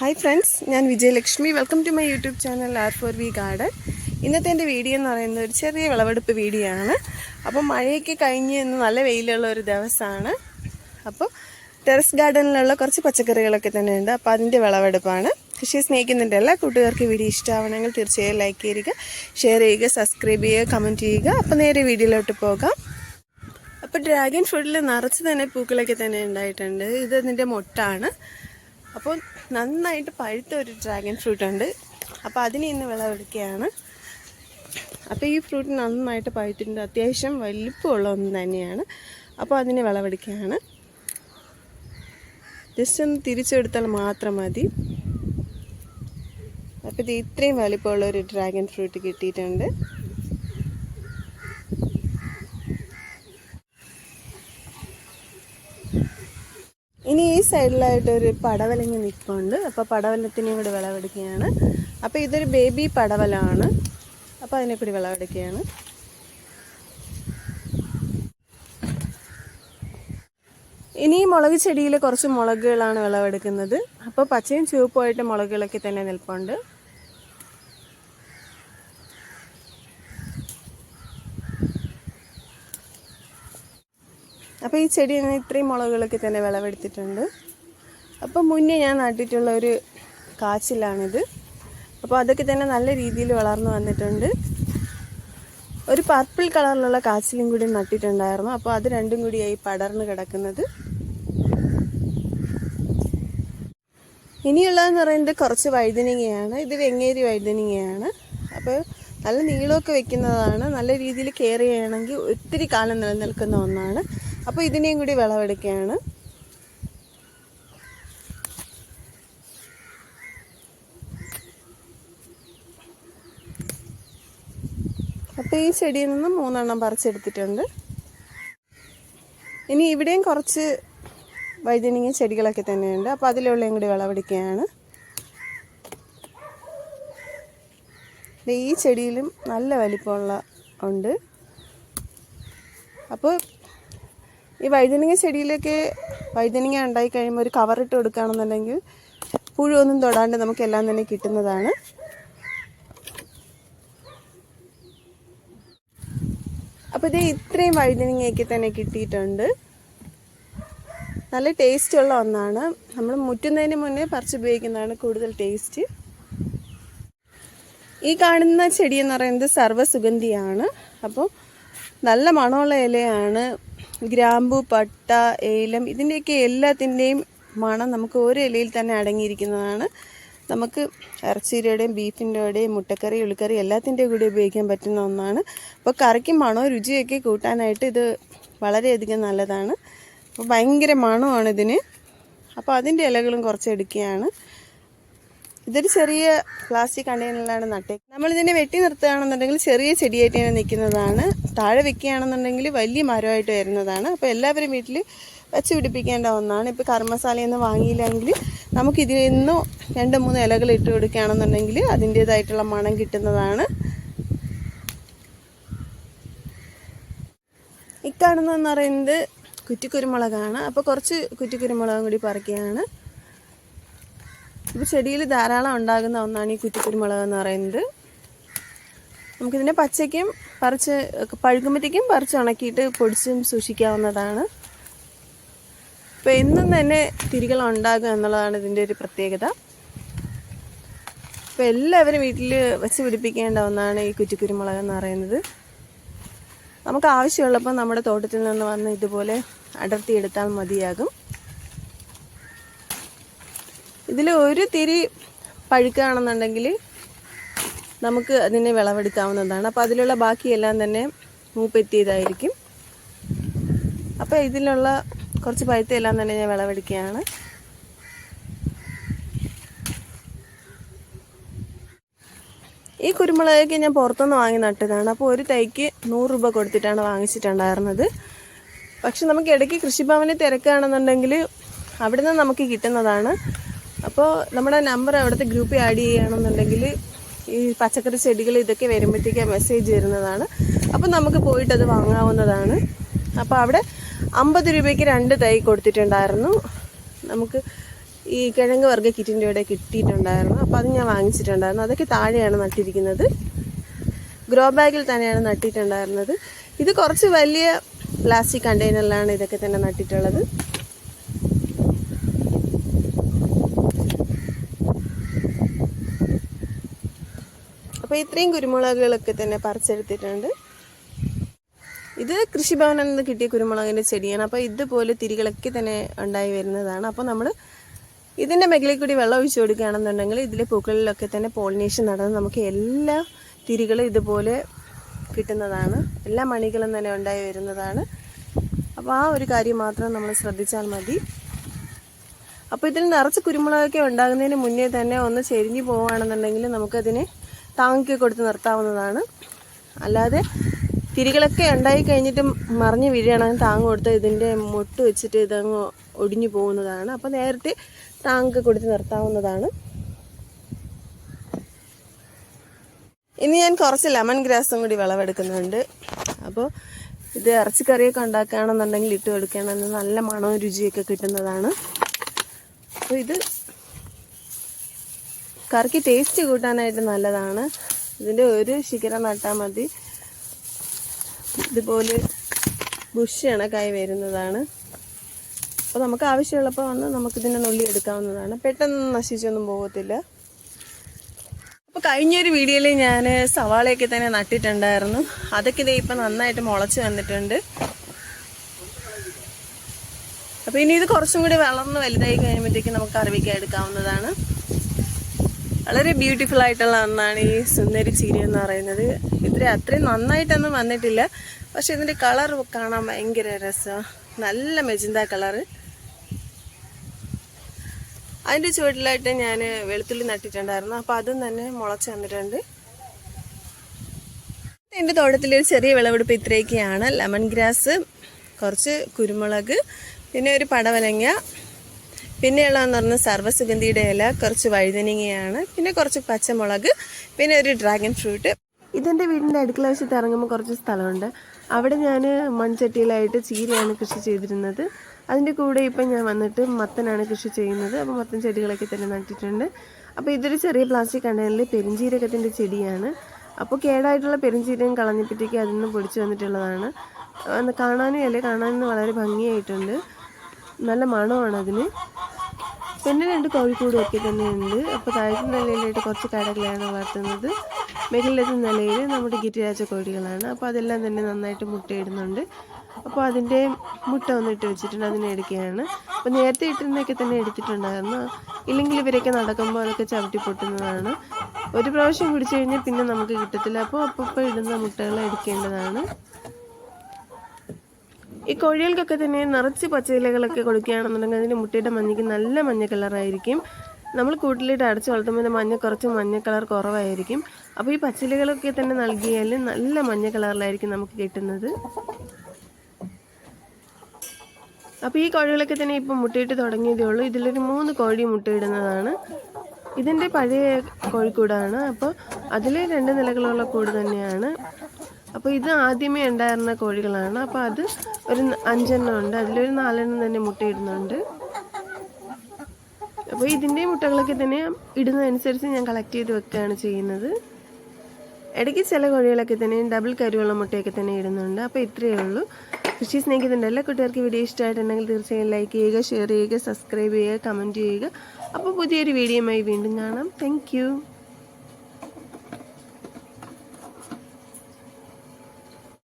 Hi friends ഞാൻ Vijayalakshmi. Welcome to my YouTube channel R four V garden ഇന്നത്തെ എന്റെ video എന്ന് പറയുന്നത് ഒരു ചെറിയ വിളവെടുപ്പ് വീഡിയോ ആണ്. അപ്പോൾ മഴയൊക്കെ കഴിഞ്ഞ് ഇന്ന് നല്ല വെയിലുള്ള ഒരു ദിവസമാണ്. അപ്പോൾ ടെറസ് ഗാർഡനിലുള്ള കുറച്ച് പച്ചക്കറികളൊക്കെ തന്നെ ഉണ്ട് അപ്പോൾ അതിന്റെ വിളവെടുപ്പാണ്. കൃഷിയെ സ്നേഹിക്കുന്നുണ്ട് എല്ലാ കൂട്ടുകാർക്ക് വീഡിയോ ഇഷ്ടമാവണമെങ്കിൽ തീർച്ചയായും ലൈക്ക് ചെയ്യുക ഷെയർ ചെയ്യുക സബ്സ്ക്രൈബ് ചെയ്യുക കമന്റ് ചെയ്യുക. അപ്പോൾ നേരെ വീഡിയോയിലോട്ട് പോകാം. അപ്പോൾ ഡ്രാഗൺ ഫ്രൂട്ടിൽ നിറച്ച് തന്നെ പൂക്കളൊക്കെ തന്നെ ഉണ്ടായിട്ടുണ്ട്. ഇത് മുട്ടാണ് മൊട്ടാണ്. അപ്പോൾ നന്നായിട്ട് പഴുത്ത ഒരു ഡ്രാഗൺ ഫ്രൂട്ട് ഉണ്ട്. അപ്പോൾ അതിനെ ഇന്ന് വിളവെടുക്കുകയാണ്. അപ്പോൾ ഈ ഫ്രൂട്ട് നന്നായിട്ട് പഴുത്തിട്ടുണ്ട്. അത്യാവശ്യം വലിപ്പമുള്ള ഒന്ന് തന്നെയാണ്. അപ്പോൾ അതിനെ വിളവെടുക്കുകയാണ്. ജസ്റ്റ് ഒന്ന് തിരിച്ചെടുത്താൽ മാത്രം മതി. അപ്പോൾ ഇത് ഇത്രയും വലിപ്പമുള്ള ഒരു ഡ്രാഗൺ ഫ്രൂട്ട് കിട്ടിയിട്ടുണ്ട്. ഇനി ഈ സൈഡിലായിട്ട് ഒരു പടവലങ്ങി നിൽപ്പുണ്ട്. അപ്പോൾ പടവലത്തിനെയും കൂടി വിളവെടുക്കുകയാണ്. അപ്പോൾ ഇതൊരു ബേബി പടവലാണ്. അപ്പോൾ അതിനെ കൂടി വിളവെടുക്കുകയാണ്. ഇനി മുളക് ചെടിയിൽ കുറച്ച് മുളകുകളാണ് വിളവെടുക്കുന്നത്. അപ്പോൾ പച്ചയും ചുവപ്പുമായിട്ട് മുളകുകളൊക്കെ തന്നെ നിൽപ്പുണ്ട്. ഈ ചെടി ഇത്രയും മുളകുകളൊക്കെ തന്നെ വിളവെടുത്തിട്ടുണ്ട്. അപ്പം മുന്നേ ഞാൻ നട്ടിട്ടുള്ള ഒരു കാച്ചിലാണിത്. അപ്പോൾ അതൊക്കെ തന്നെ നല്ല രീതിയിൽ വളർന്നു വന്നിട്ടുണ്ട്. ഒരു പർപ്പിൾ കളറിലുള്ള കാച്ചിലും കൂടി നട്ടിട്ടുണ്ടായിരുന്നു. അപ്പോൾ അത് രണ്ടും കൂടിയായി പടർന്ന് കിടക്കുന്നത്. ഇനിയുള്ളതെന്ന് പറയുന്നത് കുറച്ച് വഴുതനങ്ങയാണ്. ഇത് വെങ്ങേരി വഴുതനങ്ങയാണ്. അപ്പോൾ നല്ല നീളമൊക്കെ വെക്കുന്നതാണ്. നല്ല രീതിയിൽ കെയർ ചെയ്യണമെങ്കിൽ ഒത്തിരി കാലം നിലനിൽക്കുന്ന ഒന്നാണ്. അപ്പോൾ ഇതിനെയും കൂടി വിളവെടുക്കുകയാണ് അപ്പോൾ ഈ ചെടിയിൽ നിന്ന് മൂന്നെണ്ണം പറിച്ചെടുത്തിട്ടുണ്ട്. ഇനി ഇവിടെയും കുറച്ച് വൈദ്യനിക ചെടികളൊക്കെ തന്നെയുണ്ട്. അപ്പോൾ അതിലുള്ളതും കൂടി വിളവെടുക്കുകയാണ്. ഈ ചെടിയിലും നല്ല വലിപ്പമുള്ള ഉണ്ട്. അപ്പോൾ ഈ വഴുതനങ്ങ ചെടിയിലേക്ക് വഴുതനങ്ങ ഉണ്ടായി കഴിയുമ്പോൾ ഒരു കവറിട്ട് കൊടുക്കുകയാണെന്നുണ്ടെങ്കിൽ പുഴുവൊന്നും തൊടാണ്ട് നമുക്ക് എല്ലാം തന്നെ കിട്ടുന്നതാണ്. അപ്പോൾ ഇത് ഇത്രയും വഴുതനങ്ങയൊക്കെ തന്നെ കിട്ടിയിട്ടുണ്ട്. നല്ല ടേസ്റ്റ് ഉള്ള ഒന്നാണ്. നമ്മൾ മുറ്റുന്നതിന് മുന്നേ പറിച്ചുപയോഗിക്കുന്നതാണ് കൂടുതൽ ടേസ്റ്റ് ഈ കാണുന്ന ചെടി എന്ന് പറയുന്നത് സർവസുഗന്ധിയാണ്. അപ്പോൾ നല്ല മണമുള്ള ഇലയാണ്. ഗ്രാമ്പു പട്ട ഏലം ഇതിന്റെയൊക്കെ എല്ലാത്തിന്റെയും മണം നമുക്ക് ഒരു ഇലയിൽ തന്നെ അടങ്ങിയിരിക്കുന്നതാണ്. നമുക്ക് ഇറച്ചിയുടെയും ബീഫിന്റെയും മുട്ടക്കറി ഉള്ളിക്കറി എല്ലാത്തിന്റെയും കൂടി ഉപയോഗിക്കാൻ പറ്റുന്ന ഒന്നാണ്. അപ്പോൾ കറിക്കും മണവും രുചിയൊക്കെ കൂട്ടാനായിട്ട് ഇത് വളരെയധികം നല്ലതാണ്. അപ്പോൾ ഭയങ്കര മണമാണ് ഇതിന്. അപ്പോൾ അതിന്റെ ഇലകളും കുറച്ച് എടുക്കുകയാണ്. ഇതൊരു ചെറിയ പ്ലാസ്റ്റിക് കണ്ടെയ്നറിലാണ് നട്ടേ. നമ്മളിതിനെ വെട്ടി നിർത്തുകയാണെന്നുണ്ടെങ്കിൽ ചെറിയ ചെടിയായിട്ട് ഇങ്ങനെ നിൽക്കുന്നതാണ്. താഴെ വെക്കുകയാണെന്നുണ്ടെങ്കിൽ വലിയ മരമായിട്ട് വരുന്നതാണ്. അപ്പോൾ എല്ലാവരും വീട്ടിൽ വെച്ച് പിടിപ്പിക്കേണ്ട ഒന്നാണ്. ഇപ്പോൾ കർമ്മശാലയിൽ നിന്ന് വാങ്ങിയില്ലെങ്കിൽ നമുക്ക് ഇതിൽ നിന്ന് രണ്ട് മൂന്ന് ഇലകൾ ഇട്ട് കൊടുക്കുകയാണെന്നുണ്ടെങ്കിൽ അതിന്റേതായിട്ടുള്ള മണം കിട്ടുന്നതാണ്. ഇക്കാണെന്ന് പറയുന്നത് കുറ്റിക്കുരുമുളകാണ്. അപ്പോൾ കുറച്ച് കുറ്റിക്കുരുമുളകും കൂടി പറിക്കുകയാണ്. ഇപ്പോൾ ചെടിയിൽ ധാരാളം ഉണ്ടാകുന്ന ഒന്നാണ് ഈ കുറ്റിക്കുരുമുളക് എന്ന് പറയുന്നത്. നമുക്കിതിനെ പച്ചയ്ക്കും പറിച്ച് പഴുക്കുമ്പോഴത്തേക്കും പറിച്ച് ഉണക്കിയിട്ട് പൊടിച്ചും സൂക്ഷിക്കാവുന്നതാണ്. അപ്പോൾ എന്നും തന്നെ തിരികൾ ഉണ്ടാകുക എന്നുള്ളതാണ് ഇതിന്റെ ഒരു പ്രത്യേകത. അപ്പോൾ എല്ലാവരും വീട്ടിൽ വെച്ച് പിടിപ്പിക്കേണ്ട ഒന്നാണ് ഈ കുറ്റിക്കുരുമുളക് എന്ന് പറയുന്നത്. നമുക്ക് ആവശ്യമുള്ളപ്പോൾ നമ്മുടെ തോട്ടത്തിൽ നിന്ന് വന്ന് ഇതുപോലെ അടർത്തിയെടുത്താൽ മതിയാകും. ഇതിൽ ഒരു തിരി പഴുക്കുകയാണെന്നുണ്ടെങ്കിൽ നമുക്ക് അതിനെ വിളവെടുക്കാവുന്നതാണ്. അപ്പോൾ അതിലുള്ള ബാക്കിയെല്ലാം തന്നെ മൂപ്പെത്തിയതായിരിക്കും. അപ്പോൾ ഇതിലുള്ള കുറച്ച് പഴുത്തയെല്ലാം തന്നെ ഞാൻ വിളവെടുക്കുകയാണ്. ഈ കുരുമുളകൊക്കെ ഞാൻ പുറത്തുനിന്ന് വാങ്ങി നട്ടതാണ്. അപ്പോൾ ഒരു തൈക്ക് നൂറ് രൂപ കൊടുത്തിട്ടാണ് വാങ്ങിച്ചിട്ടുണ്ടായിരുന്നത്. പക്ഷെ നമുക്ക് ഇടയ്ക്ക് കൃഷിഭവനിൽ തിരക്കുകയാണെന്നുണ്ടെങ്കിൽ അവിടെ നിന്ന് നമുക്ക് കിട്ടുന്നതാണ്. അപ്പോൾ നമ്മുടെ നമ്പർ അവിടുത്തെ ഗ്രൂപ്പിൽ ആഡ് ചെയ്യുകയാണെന്നുണ്ടെങ്കിൽ ഈ പച്ചക്കറി ചെടികൾ ഇതൊക്കെ വരുമ്പോഴത്തേക്ക് മെസ്സേജ് വരുന്നതാണ് അപ്പോൾ നമുക്ക് പോയിട്ട് അത് വാങ്ങാവുന്നതാണ്. അപ്പോൾ അവിടെ അമ്പത് രൂപയ്ക്ക് രണ്ട് തൈ കൊടുത്തിട്ടുണ്ടായിരുന്നു. നമുക്ക് ഈ കിഴങ്ങ് വർഗ കിറ്റിന്റെ ഇവിടെ കിട്ടിയിട്ടുണ്ടായിരുന്നു. അപ്പോൾ അത് ഞാൻ വാങ്ങിച്ചിട്ടുണ്ടായിരുന്നു. അതൊക്കെ താഴെയാണ് നട്ടിരിക്കുന്നത്. ഗ്രോ ബാഗിൽ തന്നെയാണ് നട്ടിട്ടുണ്ടായിരുന്നത്. ഇത് കുറച്ച് വലിയ പ്ലാസ്റ്റിക് കണ്ടെയ്നറിലാണ് ഇതൊക്കെ തന്നെ നട്ടിട്ടുള്ളത്. അപ്പോൾ ഇത്രയും കുരുമുളകുകളൊക്കെ തന്നെ പറിച്ചെടുത്തിട്ടുണ്ട്. ഇത് കൃഷിഭവനിൽ നിന്ന് കിട്ടിയ കുരുമുളകിന്റെ ചെടിയാണ്. അപ്പോൾ ഇതുപോലെ തിരികളൊക്കെ തന്നെ ഉണ്ടായി വരുന്നതാണ്. അപ്പോൾ നമ്മൾ ഇതിന്റെ മേഖലയിൽ കൂടി വെള്ളം ഒഴിച്ചു കൊടുക്കുകയാണെന്നുണ്ടെങ്കിൽ ഇതിലെ പൂക്കളിലൊക്കെ തന്നെ പോളിനേഷൻ നടന്ന് നമുക്ക് എല്ലാ തിരികളും ഇതുപോലെ കിട്ടുന്നതാണ്. എല്ലാ മണികളും തന്നെ ഉണ്ടായി വരുന്നതാണ്. അപ്പോൾ ആ ഒരു കാര്യം മാത്രം നമ്മൾ ശ്രദ്ധിച്ചാൽ മതി. അപ്പോൾ ഇതിൽ നിറച്ച് കുരുമുളകൊക്കെ ഉണ്ടാകുന്നതിന് മുന്നേ തന്നെ ഒന്ന് ചെരിഞ്ഞു പോവുകയാണെന്നുണ്ടെങ്കിൽ നമുക്കതിനെ താങ്ങി കൊടുത്ത് നിർത്താവുന്നതാണ്. അല്ലാതെ തിരികളൊക്കെ ഉണ്ടായി കഴിഞ്ഞിട്ട് മറിഞ്ഞ് വീഴുകയാണെങ്കിൽ താങ്ങ് കൊടുത്ത് ഇതിന്റെ മുട്ട് വെച്ചിട്ട് ഇതങ്ങ് ഒടിഞ്ഞു പോകുന്നതാണ്. അപ്പോൾ നേരത്തെ താങ്ങ് കൊടുത്ത് നിർത്താവുന്നതാണ്. ഇനി ഞാൻ കുറച്ച് ലെമൺ ഗ്രാസും കൂടി വിളവെടുക്കുന്നുണ്ട്. അപ്പോൾ ഇത് ഇറച്ചിക്കറിയൊക്കെ ഉണ്ടാക്കുകയാണെന്നുണ്ടെങ്കിൽ ഇട്ട് കൊടുക്കുകയാണെന്ന് നല്ല മണവും രുചിയൊക്കെ കിട്ടുന്നതാണ്. അപ്പോൾ ഇത് കറിക്ക് ടേസ്റ്റ് കൂട്ടാനായിട്ട് നല്ലതാണ്. ഇതിന്റെ ഒരു ശിഖരം നട്ടാൽ മതി. ഇതുപോലെ ബുഷ് കണക്കായി വരുന്നതാണ്. അപ്പോൾ നമുക്ക് ആവശ്യമുള്ളപ്പോൾ വന്ന് നമുക്കിതിന്റെ നുള്ളി എടുക്കാവുന്നതാണ്. പെട്ടെന്ന് നശിച്ചൊന്നും പോകത്തില്ല. അപ്പോൾ കഴിഞ്ഞൊരു വീഡിയോയിൽ ഞാൻ സവാളയൊക്കെ തന്നെ നട്ടിട്ടുണ്ടായിരുന്നു. അതൊക്കെ ഇതേ ഇപ്പം നന്നായിട്ട് മുളച്ച് വന്നിട്ടുണ്ട്. അപ്പോൾ ഇനി ഇത് കുറച്ചും കൂടി വളർന്ന് വലുതായി കഴിയുമ്പോഴത്തേക്കും നമുക്ക് കറിവയ്ക്കാൻ എടുക്കാവുന്നതാണ്. വളരെ ബ്യൂട്ടിഫുൾ ആയിട്ടുള്ള ഒന്നാണ് ഈ സുന്ദരി ചീര എന്ന് പറയുന്നത്. ഇത്ര അത്രയും നന്നായിട്ടൊന്നും വന്നിട്ടില്ല. പക്ഷെ ഇതിന്റെ കളർ കാണാൻ ഭയങ്കര രസമാണ് നല്ല മെജിന്ത കളറ് അതിന്റെ ചുവട്ടിലായിട്ട് ഞാൻ വെളുത്തുള്ളി നട്ടിട്ടുണ്ടായിരുന്നു. അപ്പോൾ അതും തന്നെ മുളച്ച് വന്നിട്ടുണ്ട്. എന്റെ തോട്ടത്തിലെ ഒരു ചെറിയ വിളവെടുപ്പ് ഇത്രയൊക്കെയാണ്. ലെമൺ ഗ്രാസ് കുറച്ച് കുരുമുളക് പിന്നെ ഒരു പടവലങ്ങ പിന്നെയുള്ളതെന്ന് പറഞ്ഞാൽ സർവസുഗന്ധിയുടെ ഇല കുറച്ച് വഴുതനങ്ങയാണ് പിന്നെ കുറച്ച് പച്ചമുളക് പിന്നെ ഒരു ഡ്രാഗൺ ഫ്രൂട്ട് ഇതെന്റെ വീടിന്റെ അടുക്കള വശത്ത് ഇറങ്ങുമ്പോൾ കുറച്ച് സ്ഥലമുണ്ട്. അവിടെ ഞാൻ മൺചട്ടിയിലായിട്ട് ചീരയാണ് കൃഷി ചെയ്തിരുന്നത്. അതിന്റെ കൂടെ ഇപ്പം ഞാൻ വന്നിട്ട് മത്തനാണ് കൃഷി ചെയ്യുന്നത്. അപ്പോൾ മത്തൻ ചെടികളൊക്കെ തന്നെ നട്ടിട്ടുണ്ട്. അപ്പോൾ ഇതൊരു ചെറിയ പ്ലാസ്റ്റിക് കണ്ടെയ്നറിൽ പെരിഞ്ചീരകത്തിന്റെ ചെടിയാണ്. അപ്പോൾ കേടായിട്ടുള്ള പെരിഞ്ചീരകം കളഞ്ഞപ്പോഴത്തേക്ക് അതിൽ നിന്ന് പൊടിച്ച് വന്നിട്ടുള്ളതാണ്. കാണാനും അല്ലേ കാണാനും വളരെ ഭംഗിയായിട്ടുണ്ട്. നല്ല മണമാണ് അതിന്. പിന്നെ രണ്ട് കോഴിക്കൂടും ഒക്കെ തന്നെയുണ്ട്. അപ്പോൾ താഴത്തെ നിലയിലായിട്ട് കുറച്ച് കടകളാണ് വളർത്തുന്നത്. മുകളിലത്തെ നിലയിൽ നമ്മുടെ ഗിരിരാജ കോഴികളാണ്. അപ്പോൾ അതെല്ലാം തന്നെ നന്നായിട്ട് മുട്ടയിടുന്നുണ്ട്. അപ്പോൾ അതിന്റെ മുട്ട ഒന്ന് ഇട്ട് വെച്ചിട്ടുണ്ട്. അതിനെ എടുക്കുകയാണ്. അപ്പോൾ നേരത്തെ ഇട്ടിരുന്നൊക്കെ തന്നെ എടുത്തിട്ടുണ്ടായിരുന്നു. ഇല്ലെങ്കിൽ ഇവരൊക്കെ നടക്കുമ്പോൾ അതൊക്കെ ചവിട്ടി പൊട്ടുന്നതാണ്. ഒരു പ്രാവശ്യം പിടിച്ചു കഴിഞ്ഞാൽ പിന്നെ നമുക്ക് കിട്ടത്തില്ല. അപ്പോൾ അപ്പോൾ ഇടുന്ന മുട്ടകൾ എടുക്കേണ്ടതാണ്. ഈ കോഴികൾക്കൊക്കെ തന്നെ നിറച്ച് പച്ചയിലകളൊക്കെ കൊടുക്കുകയാണെന്നുണ്ടെങ്കിൽ അതിന്റെ മുട്ടയുടെ മഞ്ഞയ്ക്ക് നല്ല മഞ്ഞ കളറായിരിക്കും. നമ്മൾ കൂട്ടിലിട്ട് അടച്ചു വളർത്തുമ്പോൾ മഞ്ഞ കുറച്ച് മഞ്ഞ കളർ കുറവായിരിക്കും. അപ്പോൾ ഈ പച്ചിലകളൊക്കെ തന്നെ നൽകിയാൽ നല്ല മഞ്ഞ കളറിലായിരിക്കും നമുക്ക് കിട്ടുന്നത്. അപ്പോൾ ഈ കോഴികളൊക്കെ തന്നെ ഇപ്പം മുട്ടയിട്ട് തുടങ്ങിയതേ ഉള്ളൂ. ഇതിലൊരു മൂന്ന് കോഴി മുട്ടയിടുന്നതാണ് ഇതിന്റെ പഴയ കോഴിക്കൂടാണ്. അപ്പോൾ അതിൽ രണ്ട് നിലകളുള്ള കൂട് തന്നെയാണ്. അപ്പോൾ ഇത് ആദ്യമേ ഉണ്ടായിരുന്ന കോഴികളാണ്. അപ്പോൾ അത് ഒരു അഞ്ചെണ്ണം ഉണ്ട്. അതിലൊരു നാലെണ്ണം തന്നെ മുട്ടയിടുന്നുണ്ട്. അപ്പോൾ ഇതിന്റെ മുട്ടകളൊക്കെ തന്നെ ഇടുന്നതനുസരിച്ച് ഞാൻ കളക്ട് ചെയ്ത് വെക്കുകയാണ് ചെയ്യുന്നത്. ഇടയ്ക്ക് ചില കോഴികളൊക്കെ തന്നെ ഡബിൾ കരുവുള്ള മുട്ടയൊക്കെ തന്നെ ഇടുന്നുണ്ട്. അപ്പോൾ ഇത്രയേ ഉള്ളൂ. കൃഷി സ്നേഹിക്കുന്നുണ്ട് എല്ലാ കുട്ടികൾക്ക് വീഡിയോ ഇഷ്ടമായിട്ടുണ്ടെങ്കിൽ തീർച്ചയായും ലൈക്ക് ചെയ്യുക ഷെയർ ചെയ്യുക സബ്സ്ക്രൈബ് ചെയ്യുക കമന്റ് ചെയ്യുക. അപ്പോൾ പുതിയൊരു വീഡിയോയുമായി വീണ്ടും കാണാം. താങ്ക്